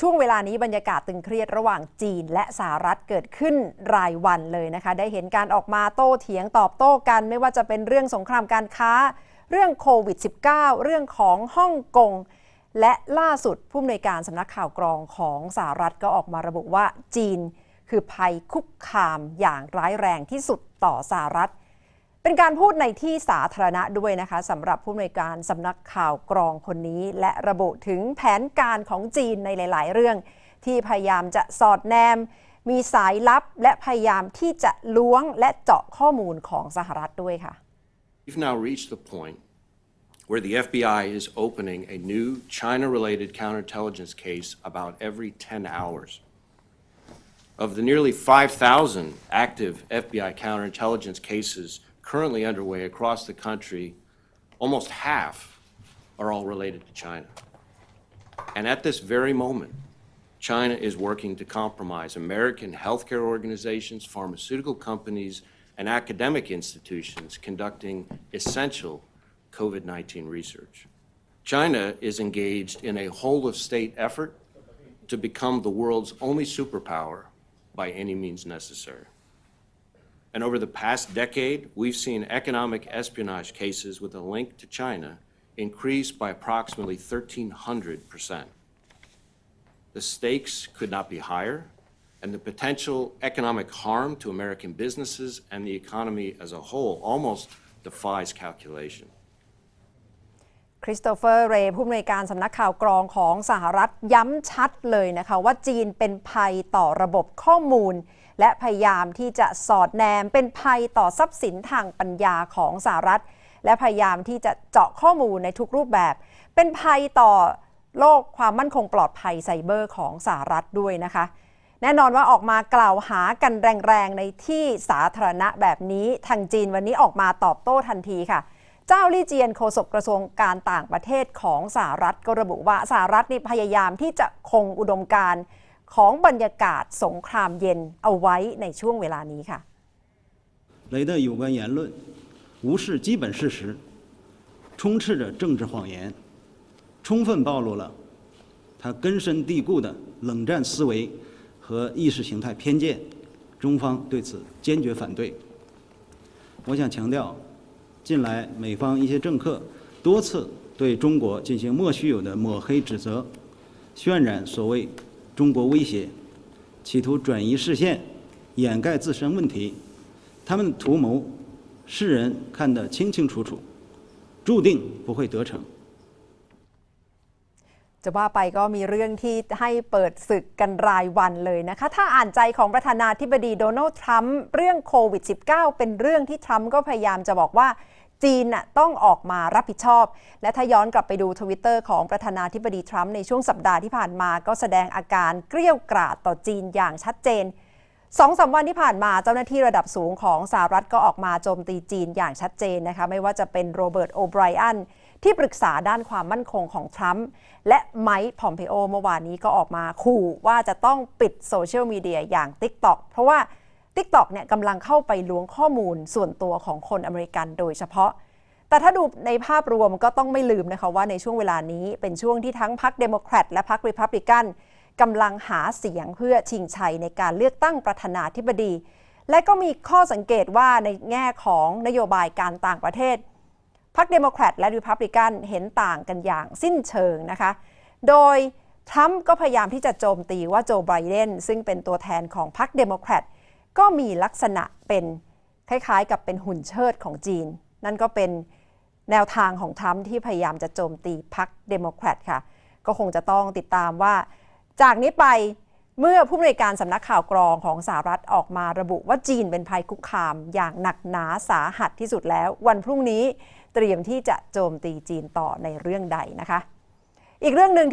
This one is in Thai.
ช่วงเวลานี้บรรยากาศตึงเครียดระหว่างจีนและสหรัฐเกิดขึ้นรายวันเลยนะคะ ได้เห็นการออกมาโต้เถียงตอบโต้กัน ไม่ว่าจะเป็นเรื่องสงครามการค้า เรื่องโควิด -19 เรื่องของฮ่องกงและล่าสุดผู้อำนวยการสำนักข่าวกรองของสหรัฐก็ออกมาระบุว่าจีน คือภัยคุกคามอย่างร้ายแรงที่สุดต่อสหรัฐ เป็นการพูดในที่สาธารณะด้วยนะคะสำหรับผู้อำนวยการสำนักข่าวกรองคนนี้ และระบุถึงแผนการของจีนในหลาย ๆ เรื่อง ที่พยายามจะสอดแนม มีสายลับและพยายามที่จะล้วงและเจาะข้อมูลของสหรัฐด้วยค่ะ We've now reached the point where the FBI is opening a new China related counterintelligence case about every 10 hours. Of the nearly 5,000 active FBI counterintelligence cases currently underway across the country, almost half are all related to China. And at this very moment, China is working to compromise American healthcare organizations, pharmaceutical companies, and academic institutions conducting essential COVID 19 research. China is engaged in a whole of state effort to become the world's only superpower by any means necessary. And over the past decade, we've seen economic espionage cases with a link to China increase by approximately 1,300 percent. The stakes could not be higher, and the potential economic harm to American businesses and the economy as a whole almost defies calculation. คริสโตเฟอร์ เรย์ผู้อำนวยการสำนักข่าวกรองของสหรัฐย้ำชัดเลยนะคะว่าจีนเป็นภัยต่อระบบข้อมูล และพยายามที่จะสอดแนมเป็นภัยต่อทรัพย์สินทางปัญญาของสหรัฐ และพยายามที่จะเจาะข้อมูลในทุกรูปแบบ เป็นภัยต่อโลกความมั่นคงปลอดภัยไซเบอร์ของสหรัฐด้วยนะคะ แน่นอนว่าออกมากล่าวหากันแรงๆ ในที่สาธารณะแบบนี้ทางจีนวันนี้ออกมาตอบโต้ทันทีค่ะเจ้าลี่เจียนโฆษกกระทรวงการต่างประเทศของสหรัฐก็ระบุว่าสหรัฐนี่พยายามที่จะคงอุดมการณ์ ของบรรยากาศสงครามเย็นเอาไว้ในช่วงเวลานี้ค่ะ 雷的有关言论无视基本事实，充斥着政治谎言，充分暴露了他根深蒂固的冷战思维和意识形态偏见。中方对此坚决反对。我想强调，近来美方一些政客多次对中国进行莫须有的抹黑指责，渲染所谓“ 中国威胁”，企图转移视线，掩盖自身问题。他们的图谋，世人看得清清楚楚，注定不会得逞。 จะว่าไปก็มีเรื่องที่ให้เปิดศึกกันรายวันเลยนะคะ ถ้าอ่านใจของประธานาธิบดีโดนัลด์ทรัมป์เรื่องโควิด -19 เป็นเรื่องที่ทรัมป์ก็พยายามจะบอกว่า จีนน่ะต้องออกมารับผิดชอบ และถ้าย้อนกลับไปดูทวิตเตอร์ของประธานาธิบดีทรัมป์ในช่วงสัปดาห์ที่ผ่านมาก็แสดงอาการเกรี้ยวกราดต่อจีนอย่างชัดเจนสองสามวันที่ผ่านมาเจ้าหน้าที่ระดับสูงของสหรัฐก็ออกมาโจมตีจีนอย่างชัดเจนนะคะไม่ว่าจะเป็นโรเบิร์ตโอไบรอันที่ปรึกษาด้านความมั่นคงของทรัมป์และไมค์พอมเพโอเมื่อวานนี้ก็ออกมาขู่ว่าจะต้องปิดโซเชียลมีเดียอย่าง TikTok เพราะว่า TikTok เนี่ยกำลังเข้าไปล้วงข้อมูลส่วนตัวของคนอเมริกันโดยเฉพาะ แต่ถ้าดูในภาพรวมก็ต้องไม่ลืมนะคะว่าในช่วงเวลานี้เป็นช่วงที่ทั้งพรรคเดโมแครตและพรรคริพับลิกันกำลังหาเสียงเพื่อชิงชัยในการเลือกตั้งประธานาธิบดี และก็มีข้อสังเกตว่าในแง่ของนโยบายการต่างประเทศพรรคเดโมแครตและริพับลิกันเห็นต่างกันอย่างสิ้นเชิงนะคะ โดยทรัมป์ก็พยายามที่จะโจมตีว่าโจไบเดนซึ่งเป็นตัวแทนของพรรคเดโมแครต ก็มีลักษณะเป็นคล้ายๆ กับเป็นหุ่นเชิดของจีน นั่นก็เป็นแนวทางของทรัมป์ที่พยายามจะโจมตีพรรคเดโมแครตค่ะ ก็คงจะต้องติดตามว่า จากนี้ไปเมื่อผู้บริการสำนักข่าวกรองของสหรัฐออกมาระบุว่าจีนเป็นภัยคุกคามอย่างหนักหนาสาหัสที่สุดแล้ว วันพรุ่งนี้เตรียมที่จะโจมตีจีนต่อในเรื่องใดนะคะ อีกเรื่องหนึ่งที่